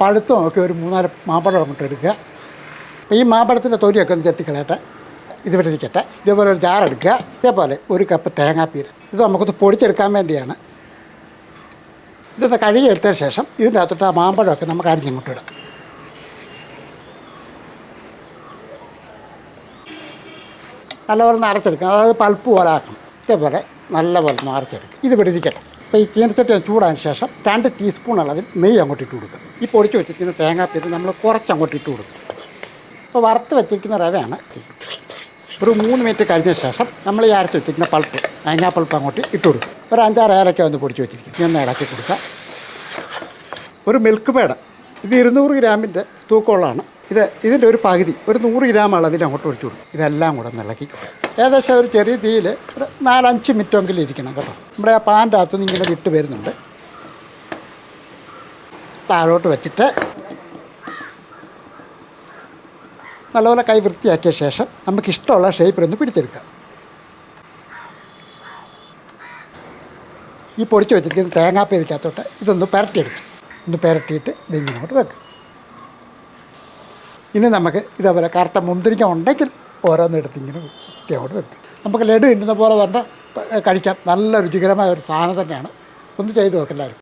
പഴുത്ത് ഒക്കെ ഒരു മൂന്നാൽ മാമ്പഴം അങ്ങോട്ട് എടുക്കുക. അപ്പോൾ ഈ മാമ്പഴത്തിന്റെ തൊലിയൊക്കെ ഒന്ന് ചെത്തിക്കളയട്ടെ ഇതിവിടെ ഇരിക്കട്ടെ. ഇതേപോലെ ഒരു ജാർ എടുക്കുക. ഇതേപോലെ ഒരു കപ്പ് തേങ്ങാപ്പീര്. ഇത് നമുക്കൊന്ന് പൊടിച്ചെടുക്കാൻ വേണ്ടിയാണ്. ഇതൊന്ന് കഴുകി എടുത്തതിന് ശേഷം ഇതിന്റെ അകത്തോട്ട് ആ മാമ്പഴമൊക്കെ നമുക്ക് അരിഞ്ഞിങ്ങോട്ട് ഇടാം. നല്ലപോലെ ഒന്ന് അരച്ചെടുക്കണം അതായത് പൾപ്പ് പോലെ ആക്കണം. ഇതേപോലെ നല്ലപോലെ ഒന്ന് അരച്ചെടുക്കും ഇത് പിടിക്കട്ടെ അപ്പോൾ ഈ ചീനച്ചട്ടി ചൂടായതിന് ശേഷം രണ്ട് ടീസ്പൂൺ അളവിൽ നെയ്യ് അങ്ങോട്ട് ഇട്ട് കൊടുക്കുക. ഈ പൊടിച്ച് വെച്ചിരിക്കുന്ന തേങ്ങാപ്പീര് നമ്മൾ കുറച്ച് അങ്ങോട്ട് ഇട്ട് കൊടുക്കും. അപ്പോൾ വറുത്ത് വെച്ചിരിക്കുന്ന റവയാണ് ഒരു മൂന്ന് മിനിറ്റ് കഴിഞ്ഞ ശേഷം നമ്മൾ ഈ അരച്ച് വെച്ചിരിക്കുന്ന പൾപ്പ് തേങ്ങാ പൾപ്പ് അങ്ങോട്ട് ഇട്ട് കൊടുക്കും. ഒരു അഞ്ചാറ് ഏലക്ക ഒന്ന് പൊടിച്ച് വെച്ചിരിക്കും ഞാൻ ഇളക്കി കൊടുക്കുക ഒരു മിൽക്ക് പേട ഇത് ഇരുന്നൂറ് ഗ്രാമിന്റെ തൂക്കമുള്ളതാണ്. ഇത് ഇതിന്റെ ഒരു പകുതി ഒരു നൂറ് ഗ്രാം അളവിൽ അങ്ങോട്ട് ഒഴിച്ചു കൊടുക്കും. ഇതെല്ലാം കൂടെ നിളക്കി ഏകദേശം ഒരു ചെറിയ തീയിൽ ഒരു നാലഞ്ച് മിനിറ്റെങ്കിലും ഇരിക്കണം കേട്ടോ. നമ്മുടെ ആ പാന്റെ അകത്തുനിന്ന് ഇങ്ങനെ വിട്ട് വരുന്നുണ്ട്. താഴോട്ട് വെച്ചിട്ട് നല്ലപോലെ കൈ വൃത്തിയാക്കിയ ശേഷം നമുക്ക് ഇഷ്ടമുള്ള ഷേപ്പിലൊന്ന് പിടിച്ചെടുക്കാം. ഈ പൊടിച്ച് വെച്ചിരിക്കുന്ന തേങ്ങാപ്പേരിക്കകത്തോട്ട് ഇതൊന്ന് പെരട്ടിയെടുക്കും. ഒന്ന് പുരട്ടിയിട്ട് ഇതിങ്ങോട്ട് വെക്കും. ഇനി നമുക്ക് ഇതേപോലെ കറുത്ത മുന്തിരിക്ക ഉണ്ടെങ്കിൽ ഓരോന്നെടുത്ത് ഇങ്ങനെ വൃത്തിയോട് വെക്കും. നമുക്ക് ലഡു ഇന്നുന്ന പോലെ തന്നെ കഴിക്കാം. നല്ല രുചികരമായ ഒരു സാധനം തന്നെയാണ്. ഒന്ന് ചെയ്ത് നോക്കെല്ലാവരും